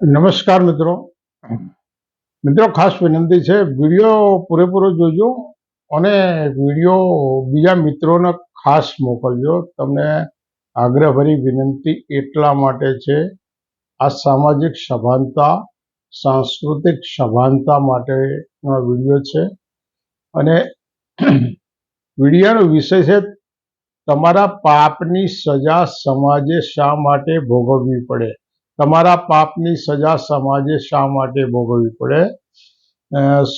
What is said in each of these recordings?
નમસ્કાર મિત્રો. મિત્રો, ખાસ વિનંતી છે, વીડિયો પૂરેપૂરો જોજો અને વીડિયો બીજા મિત્રોને ખાસ મોકલજો. તમને આગ્રહભરી વિનંતી એટલા માટે છે, આ સામાજિક સભાનતા, સાંસ્કૃતિક સભાનતા માટેનો વીડિયો છે. અને વિડીયોનો વિષય છે, તમારા પાપની સજા સમાજે શા માટે ભોગવવી પડે? તમારા પાપની સજા સમાજે શા માટે ભોગવવી પડે?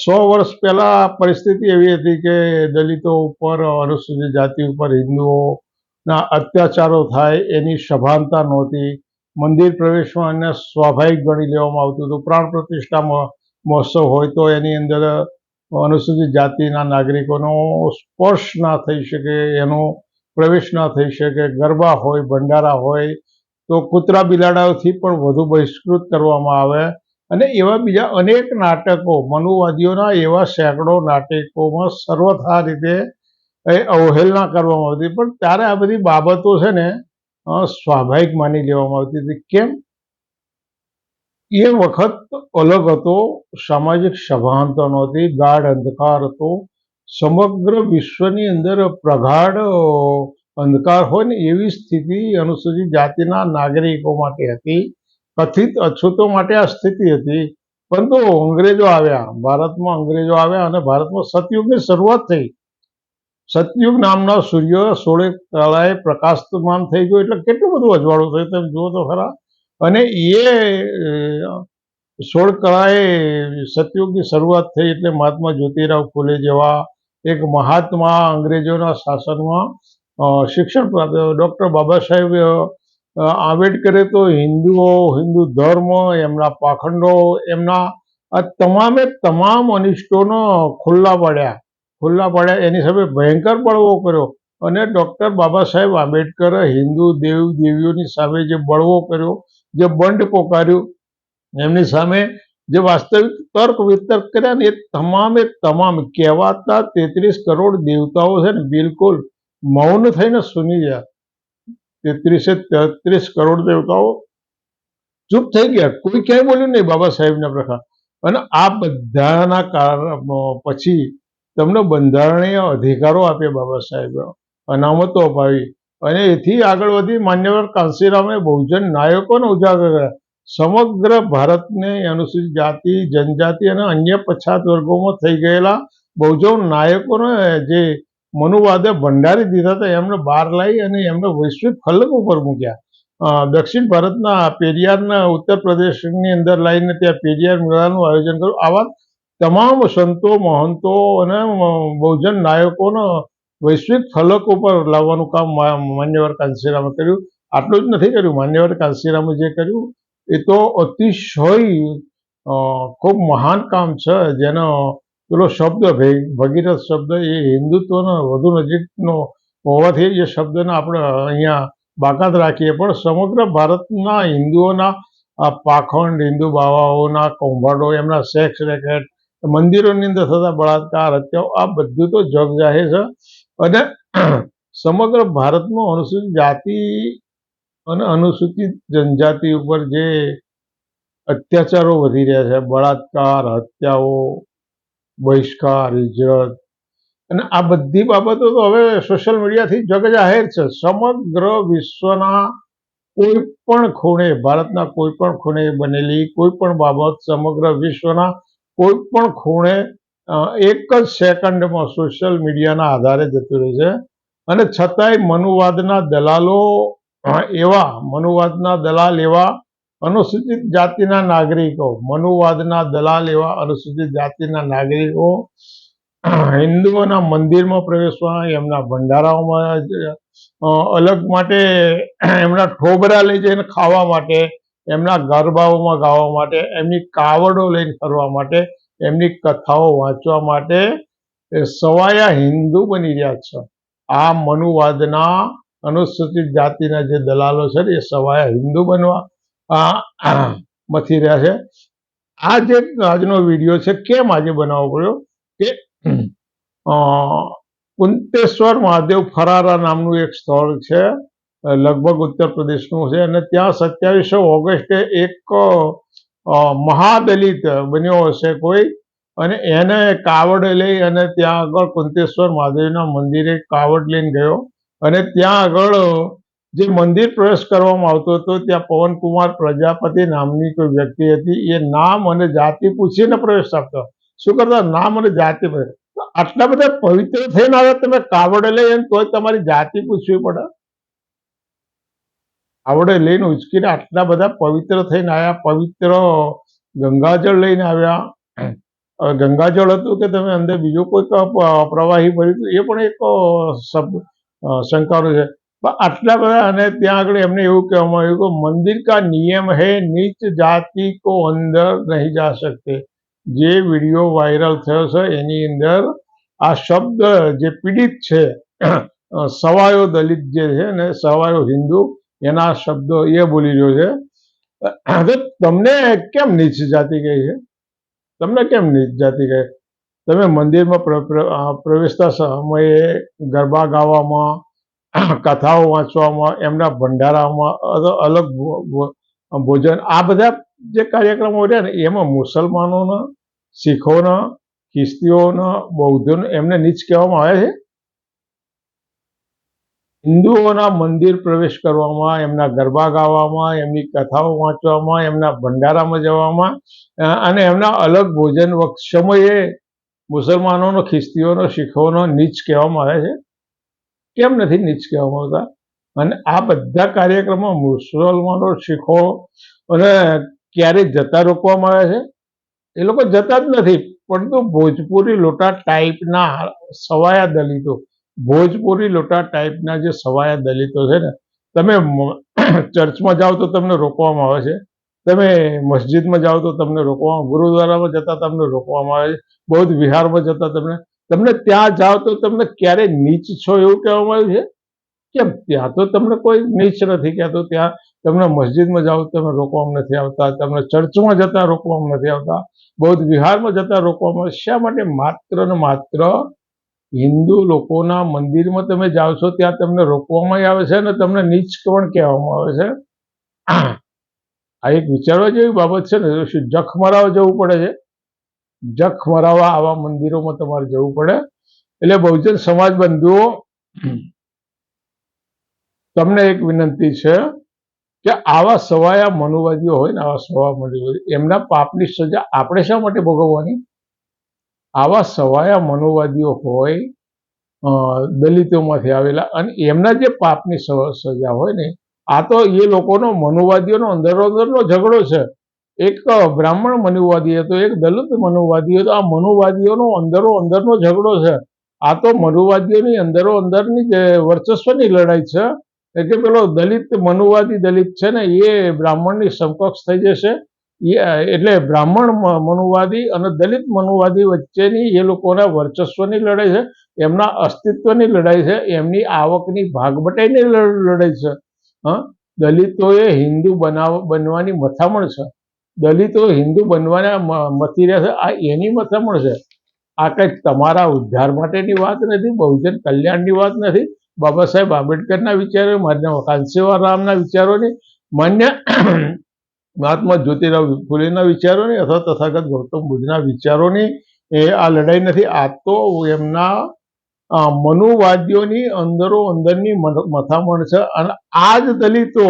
સો વર્ષ પહેલા પરિસ્થિતિ એવી હતી કે દલિતો ઉપર, અનુસૂચિત જાતિ ઉપર હિન્દુઓના અત્યાચારો થાય એની સભાનતા નહોતી. મંદિર પ્રવેશમાં એને સ્વાભાવિક ગણી લેવામાં આવતું હતું. પ્રાણ પ્રતિષ્ઠા મહોત્સવ હોય તો એની અંદર અનુસૂચિત જાતિના નાગરિકોનો સ્પર્શ ના થઈ શકે, એનો પ્રવેશ ના થઈ શકે, ગરબા હોય, ભંડારા હોય તો કૂતરા બિલાડાઓથી પણ વધુ બહિષ્કૃત કરવામાં આવે. અને એવા બીજા અનેક નાટકો, મનુવાદીઓના એવા સેંકડો નાટકોમાં સર્વથા રીતે એ અવહેલના કરવામાં આવતી. પણ ત્યારે આ બધી બાબતો છે ને સ્વાભાવિક માની લેવામાં આવતી હતી. કેમ? એ વખત અલગ હતો, સામાજિક સભાનતા નહોતી, ગાઢ અંધકાર હતો. સમગ્ર વિશ્વની અંદર પ્રગાઢ અંધકાર હોય ને એવી સ્થિતિ અનુસૂચિત જાતિના નાગરિકો માટે હતી, કથિત અછૂતો માટે આ સ્થિતિ હતી. પરંતુ અંગ્રેજો આવ્યા, ભારતમાં અંગ્રેજો આવ્યા અને ભારતમાં સતયુગની શરૂઆત થઈ. સતયુગ નામના સૂર્ય સોળે કળાએ પ્રકાશમાન થઈ ગયો, એટલે કેટલું બધું અજવાળું થયું તમે જુઓ તો ખરા. અને એ સોળ કળાએ સતયુગની શરૂઆત થઈ એટલે મહાત્મા જ્યોતિરાવ ફૂલે જેવા એક મહાત્મા અંગ્રેજોના શાસનમાં શિક્ષણ પ્રાપ્ત ડૉક્ટર બાબા સાહેબ આંબેડકરે તો હિન્દુઓ, હિન્દુ ધર્મ, એમના પાખંડો, એમના આ તમામે તમામ અનિષ્ટોનો ખુલ્લા પાડ્યા. ખુલ્લા પાડ્યા. એની સામે ભયંકર બળવો કર્યો. અને ડૉક્ટર બાબા સાહેબ આંબેડકરે હિન્દુ દેવ દેવીઓની સામે જે બળવો કર્યો, જે બંડ પોકાર્યું, એમની સામે જે વાસ્તવિક તર્ક વિતર્ક કર્યા ને એ તમામે તમામ કહેવાતા તેત્રીસ કરોડ દેવતાઓ છે ને બિલકુલ મૌન થઈને સુની ગયા. તેત્રીસે તેત્રીસ કરોડ દેવતાઓ ચૂપ થઈ ગયા. કોઈ ક્યાંય બોલ્યું નહીં બાબા સાહેબના પ્રકાર. અને આ બધાના કારણ પછી તમને બંધારણીય અધિકારો આપ્યા બાબા સાહેબે. અનામતો અપાવી. અને એથી આગળ વધી માન્યવર કાંસીરામે બહુજન નાયકોને ઉજાગર કર્યા. સમગ્ર ભારતને અનુસૂચિત જાતિ, જનજાતિ અને અન્ય પછાત વર્ગોમાં થઈ ગયેલા બહુજન નાયકોને જે મનુવાદે ભંડારી દીધા હતા. એમને બહાર લાવી અને એમને વૈશ્વિક ફલક ઉપર મૂક્યા. દક્ષિણ ભારતના પેરિયારના ઉત્તર પ્રદેશની અંદર લાવીને ત્યાં પેરિયાર મેળાનું આયોજન કર્યું. આવા તમામ સંતો, મહંતો અને બહુજન નાયકોનો વૈશ્વિક ફલક ઉપર લાવવાનું કામ માન્યવર કાંસીરામે કર્યું. આટલું જ નથી કર્યું. માન્યવર કાંસીરામે જે કર્યું, એ તો અતિશય ખૂબ મહાન કામ છે. જેનો પેલો શબ્દ ભગીરથ શબ્દ એ હિન્દુત્વનો વધુ નજીકનો હોવાથી એ શબ્દને આપણે અહીંયા બાકાત રાખીએ. પણ સમગ્ર ભારતના હિન્દુઓના આ પાખંડ, હિન્દુ બાવાઓના કૌભાંડો, એમના સેક્સ રેકેટ મંદિરોની અંદર થતા બળાત્કાર હત્યાઓ આ બધું તો જગ જાહેર છે. અને સમગ્ર ભારતમાં અનુસૂચિત જાતિ અને અનુસૂચિત જનજાતિ ઉપર જે અત્યાચારો વધી રહ્યા છે, બળાત્કાર, હત્યાઓ બહિષ્કાર, હિજરત. અને આ બધી બાબતો તો હવે સોશિયલ મીડિયાથી જગ જાહેર છે. સમગ્ર વિશ્વના કોઈ પણ ખૂણે, ભારતના કોઈ પણ ખૂણે બનેલી કોઈ પણ બાબત સમગ્ર વિશ્વના કોઈ પણ ખૂણે એક જ સેકન્ડમાં સોશિયલ મીડિયાના આધારે જતું રહે છે. અને છતાંય મનુવાદના દલાલો એવા, મનુવાદના દલાલ એવા અનુસૂચિત જાતિના નાગરિકો, મનુવાદના દલાલ એવા અનુસૂચિત જાતિના નાગરિકો, હિન્દુઓના મંદિરમાં પ્રવેશવા, એમના ભંડારાઓમાં અલગ માટે, એમના ઠોબરા લઈ જઈને ખાવા માટે, એમના ગરબાઓમાં ગાવા માટે, એમની કાવડો લઈને ફરવા માટે, એમની કથાઓ વાંચવા માટે સવાયા હિન્દુ બની રહ્યા છે. આ મનુવાદના અનુસૂચિત જાતિના જે દલાલો છે એ સવાયા હિન્દુ બનવા મથી રહ્યા છે. આ જે આજનો વીડિયો છે, કેમ આજે બનાવવો પડ્યો કે કુંતેશ્વર મહાદેવ ફરારા નામનું એક સ્થળ છે, લગભગ ઉત્તર પ્રદેશનું છે અને ત્યાં સત્યાવીસો ઓગસ્ટે એક મહાદલિત બન્યો હશે કોઈ અને એને કાવડ લઈ અને ત્યાં આગળ કુંતેશ્વર મહાદેવના મંદિરે કાવડ લઈને ગયો અને ત્યાં આગળ જે મંદિર પ્રવેશ કરવામાં આવતો હતો, ત્યાં પવનકુમાર પ્રજાપતિ નામની કોઈ વ્યક્તિ હતી. એ નામ અને જાતિ પૂછીને પ્રવેશ આપતો. શું કરતા? નામ અને જાતિ આટલા બધા પવિત્ર થઈને આવ્યા તમે કાવડે લઈ અને તોય તમારી જાતિ પૂછવી પડે. આવડે લઈને ઉચકીને આટલા બધા પવિત્ર થઈને આવ્યા. પવિત્ર ગંગાજળ લઈને આવ્યા. ગંગાજળ હતું કે તમે અંદર બીજું કોઈ પ્રવાહી ભર્યું એ પણ એક શંકાનું છે. આટલા બધા અને ત્યાં આગળ એમને એવું કહેવામાં આવ્યું કે મંદિર કા નિયમ હૈ, નીચ જાતિ કો અંદર નહીં જા શકતે. જે વીડિયો વાયરલ થયો છે, એની અંદર આ શબ્દ જે પીડિત છે સવાયો દલિત જે છે ને સવાયો હિન્દુ, એના શબ્દો એ બોલી રહ્યો છે. હવે તમને કેમ નીચ જાતિ કહી છે? તમને કેમ નીચ જાતિ કહે? તમે મંદિરમાં પ્રવેશતા સમયે ગરબા ગાવામાં કથાઓ વાંચવામાં, એમના ભંડારામાં અલગ ભોજન, આ બધા જે કાર્યક્રમો રહ્યા ને, એમાં મુસલમાનોના, શીખોના, ખ્રિસ્તીઓના, બૌદ્ધોના, એમને નીચ કહેવામાં આવે છે? હિન્દુઓના મંદિર પ્રવેશ કરવામાં, એમના ગરબા ગાવામાં, એમની કથાઓ વાંચવામાં, એમના ભંડારામાં જવામાં અને એમના અલગ ભોજન સમયે મુસલમાનોનો, ખ્રિસ્તીઓનો, શીખોનો નીચ કહેવામાં આવે છે. કેમ નથી નીચ કહેવામાં આવતા અને આ બધા કાર્યક્રમો મુસલમાનો શીખો અને ક્યારે જતા રોકવામાં આવે છે? એ લોકો જતા જ નથી, પરંતુ ભોજપુરી લોટા ટાઈપના સવાયા દલિતો, ભોજપુરી લોટા ટાઈપના જે સવાયા દલિતો છે ને, તમે ચર્ચમાં જાઓ તો તમને રોકવામાં આવે છે. તમે મસ્જિદમાં જાઓ તો તમને રોકવામાં, ગુરુદ્વારામાં જતા તમને રોકવામાં આવે છે. બૌદ્ધ વિહારમાં જતા તમને તમને ત્યાં જાઓ તો તમને ક્યારે નીચ છો એવું કહેવામાં આવ્યું છે? કેમ? ત્યાં તો તમને કોઈ નીચ નથી કહેતો. ત્યાં તમને મસ્જિદમાં જાઓ તમે રોકવામાં નથી આવતા. તમને ચર્ચમાં જતા રોકવામાં નથી આવતા. બૌદ્ધ વિહારમાં જતા રોકવામાં. શા માટે માત્ર ને માત્ર હિન્દુ લોકોના મંદિરમાં તમે જાઓ છો, ત્યાં તમને રોકવામાં આવે છે અને તમને નીચ પણ કહેવામાં આવે છે? આ એક વિચારવા જેવી બાબત છે ને, શું જખ મરાવા જવું પડે છે? જખ મરાવા આવા મંદિરોમાં તમારે જવું પડે. એટલે બહુજન સમાજ બંધુઓ, તમને એક વિનંતી છે કે આવા સવાયા મનુવાદીઓ હોય ને, આવા સવા મનુવાદી એમના પાપની સજા આપણે શા માટે ભોગવવાની? આવા સવાયા મનુવાદીઓ હોય દલિતોમાંથી આવેલા અને એમના જે પાપની સજા હોય ને, આ તો એ લોકોનો મનુવાદીઓનો અંદરો અંદરનો ઝઘડો છે. એક બ્રાહ્મણ મનુવાદી હતો, એક દલિત મનુવાદી હતો. આ મનુવાદીઓનો અંદરો અંદરનો ઝઘડો છે. આ તો મનુવાદીઓની અંદરો અંદરની જે વર્ચસ્વની લડાઈ છે એટલે પેલો દલિત મનુવાદી દલિત છે ને, એ બ્રાહ્મણની સમકક્ષ થઈ જશે. એટલે બ્રાહ્મણ મનુવાદી અને દલિત મનુવાદી વચ્ચેની એ લોકોના વર્ચસ્વની લડાઈ છે. એમના અસ્તિત્વની લડાઈ છે. એમની આવકની ભાગબટાઈની લડાઈ છે. હા? દલિતોએ હિન્દુ બનાવ, બનવાની મથામણ છે. દલિતો હિન્દુ બનવાના મતી રહ્યા છે આ એની મથામણ છે. આ કંઈક તમારા ઉદ્ધાર માટેની વાત નથી, બહુજન કલ્યાણની વાત નથી. બાબા સાહેબ આંબેડકરના વિચારો, માન્ય કાંસીવા રામના વિચારોની, માન્ય મહાત્મા જ્યોતિરાવ ફુલેના વિચારોની અથવા તથાગત ગૌતમ બુદ્ધના વિચારોની, એ આ લડાઈ નથી. આ તો એમના મનુવાદીઓની અંદરો અંદરની મથામણ છે. અને આ જ દલિતો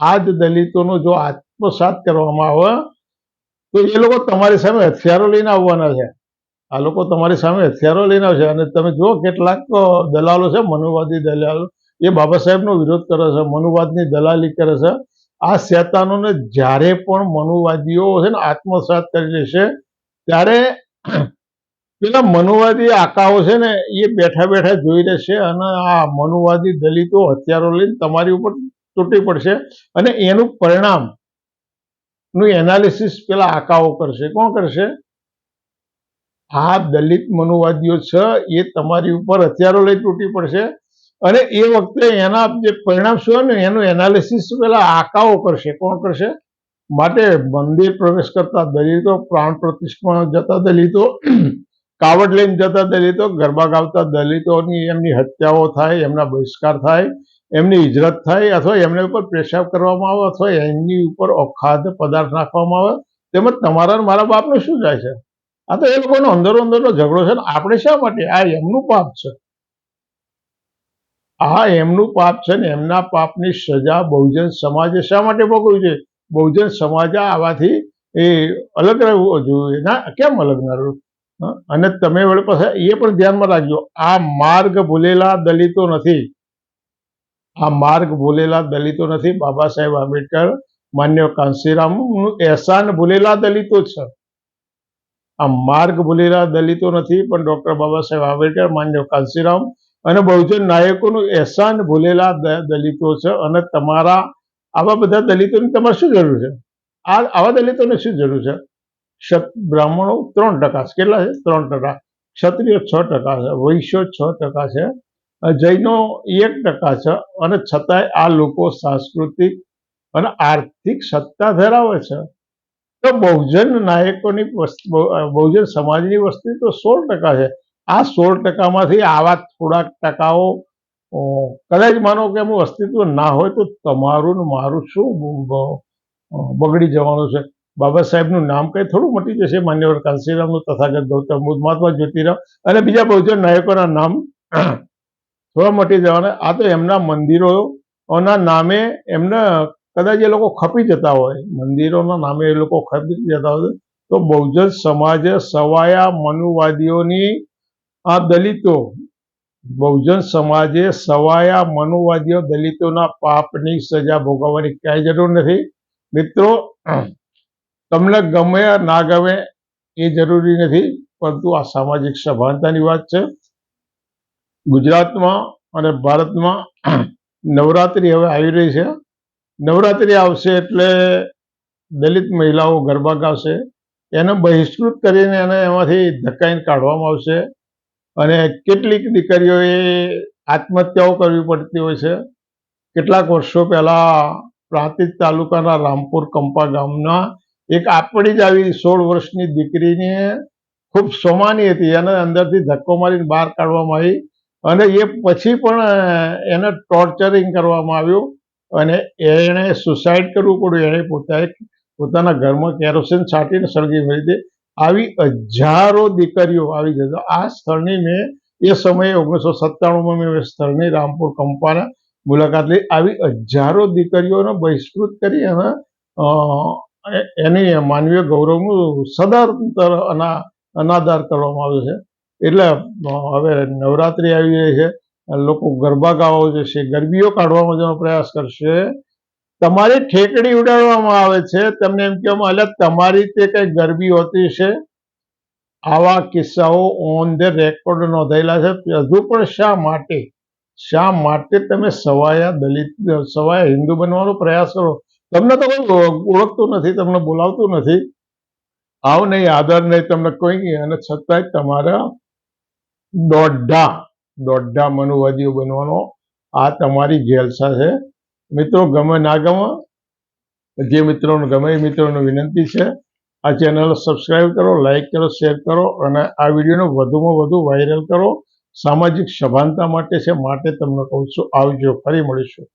આ જ દલિતોનો જો આત્મસાત કરવામાં આવે, તો એ લોકો તમારી સામે હથિયારો લઈને આવવાના છે. આ લોકો તમારી સામે હથિયારો લઈને આવશે. અને તમે જુઓ કેટલાક દલાલો છે, મનુવાદી દલાલો. એ બાબા સાહેબનો વિરોધ કરે છે, મનુવાદની દલાલી કરે છે. આ શેતાનોને જ્યારે પણ મનુવાદીઓ છે ને આત્મસાત કરી લેશે ત્યારે પેલા મનુવાદી આકાઓ છે ને એ બેઠા બેઠા જોઈ રહેશે અને આ મનુવાદી દલિતો હથિયારો લઈને તમારી ઉપર તૂટી પડશે. અને એનું પરિણામનું એનાલિસિસ પેલા આકાઓ કરશે. કોણ કરશે? આ દલિત મનુવાદીઓ છે, એ તમારી ઉપર હથિયારો લઈ તૂટી પડશે. અને એ વખતે એના જે પરિણામ શું ને, એનું એનાલિસિસ પેલા આકાઓ કરશે. કોણ કરશે? માટે મંદિર પ્રવેશ કરતા દલિતો, પ્રાણ પ્રતિષ્ઠામાં જતા દલિતો, કાવડ લઈને જતા દલિતો, ગરબા ગાવતા દલિતોની એમની હત્યાઓ થાય, એમના બહિષ્કાર થાય. એમની હિજરત થાય અથવા એમને ઉપર પેશાબ કરવામાં આવે અથવા એમની ઉપર અખાદ્ય પદાર્થ નાખવામાં આવે, તેમજ તમારા મારા બાપને શું જાય છે? આ તો એ લોકોનો અંદરો અંદરનો ઝઘડો છે ને આપણે શા માટે? આ એમનું પાપ છે. આ એમનું પાપ છે ને એમના પાપની સજા બહુજન સમાજે શા માટે ભોગવવી છે બહુજન સમાજ આવાથી એ અલગ રહેવું જોઈએ. ના, કેમ અલગ ના રહેવું? અને તમે વળી પાછા એ પણ ધ્યાનમાં રાખજો. આ માર્ગ ભૂલેલા દલિતો નથી. આ માર્ગ ભૂલેલા દલિતો નથી. બાબા સાહેબ આંબેડકર માન્ય કાંશીરામનું એહસાન ભૂલેલા દલિતો છે. આ માર્ગ ભૂલેલા દલિતો નથી, પણ ડોક્ટર બાબા સાહેબ આંબેડકર, માન્ય કાંશીરામ અને બહુજન નાયકોનું એહસાન ભૂલેલા દલિતો છે અને તમારા, આવા બધા દલિતોની તમારે શું જરૂર છે? આ, આવા દલિતોને શું જરૂર છે? બ્રાહ્મણો ત્રણ ટકા કેટલા છે? ત્રણ ટકા. ક્ષત્રિયો છ ટકા છે. વૈશ્યો છ ટકા છે. જૈનો એક ટકા છે અને છતાંય આ લોકો સાંસ્કૃતિક અને આર્થિક સત્તા ધરાવે છે. તો બહુજન નાયકોની બહુજન સમાજની વસ્તી તો સોળ ટકા છે. આ સોળ ટકામાંથી આવા થોડાક ટકાઓ કદાચ માનો કે એમનું અસ્તિત્વ ના હોય તો તમારું ને મારું શું બગડી જવાનું છે? બાબા સાહેબનું નામ કંઈ થોડું મટી જશે? માન્યવર કાંસીરામનું તથાગત ગૌતમ મહાત્મા જ્યોતિરામ અને બીજા બહુજન નાયકોના નામ થોડા મટી જવાના. આ તો એમના મંદિરોના નામે એમને કદાચ એ લોકો ખપી જતા હોય. મંદિરોના નામે એ લોકો ખપી જતા હોય. તો બહુજન સમાજે સવાયા મનુવાદીઓની આ દલિતો, બહુજન સમાજે સવાયા મનુવાદીઓ દલિતોના પાપની સજા ભોગવવાની ક્યાંય જરૂર નથી. મિત્રો, તમને ગમે ના ગમે એ જરૂરી નથી, પરંતુ આ સામાજિક સભાનતાની વાત છે. ગુજરાતમાં અને ભારતમાં નવરાત્રિ હવે આવી રહી છે. નવરાત્રિ આવશે એટલે દલિત મહિલાઓ ગરબા ગાશે. એને બહિષ્કૃત કરીને એને એમાંથી ધક્કાઈને કાઢવામાં આવશે. અને કેટલીક દીકરીઓએ આત્મહત્યાઓ કરવી પડતી હોય છે. કેટલાક વર્ષો પહેલાં પ્રાંતિજ તાલુકાના રામપુર કંપા ગામના એક આપણી જ આવી સોળ વર્ષની દીકરીને ખૂબ સોમાની હતી. એને અંદરથી ધક્કો મારીને બહાર કાઢવામાં આવી. અને એ પછી પણ એને ટોર્ચરિંગ કરવામાં આવ્યું અને એણે સુસાઇડ કરવું પડ્યું. એણે પોતાએ પોતાના ઘરમાં કેરોસીન છાંટીને સળગી મરી હતી આવી હજારો દીકરીઓ આવી જતો આ સ્થળની મેં, એ સમયે ઓગણીસો સત્તાણુંમાં મેં સ્થળની રામપુર કંપાના મુલાકાત લઈ. આવી હજારો દીકરીઓને બહિષ્કૃત કરી અને એની માનવીય ગૌરવનું સદંતર અના અનાદાર કરવામાં આવ્યો છે. એટલે હવે નવરાત્રિ આવી રહી છે લોકો ગરબા ગાવા જશે ગરબીઓ કાઢવાનો જેનો પ્રયાસ કરશે. તમારી ઠેકડી ઉડાડવામાં આવે છે. તમને એમ કહેવામાં એટલે તમારી તે કઈ ગરબી હોતી છે? આવા કિસ્સાઓ ઓન ધ રેકોર્ડ નોંધાયેલા છે. હજુ પણ શા માટે? શા માટે તમે સવાયા દલિત, સવાયા હિન્દુ બનવાનો પ્રયાસ કરો? તમને તો કોઈ ઓળખતું નથી, તમને બોલાવતું નથી. આવ નહીં, આદર નહીં, તમને કોઈ અને છતાંય તમારા દોઢા દોઢા મનુવાદીઓ બનવાનો આ તમારી જેલસા છે. મિત્રો, ગમે ના ગમે, જે મિત્રોને ગમે એ મિત્રોને વિનંતી છે, આ ચેનલ સબસ્ક્રાઈબ કરો, લાઇક કરો, શેર કરો અને આ વિડીયોને વધુમાં વધુ વાયરલ કરો. સામાજિક સભાનતા માટે છે, માટે તમને કહું છું, આવજો, ફરી મળીશું.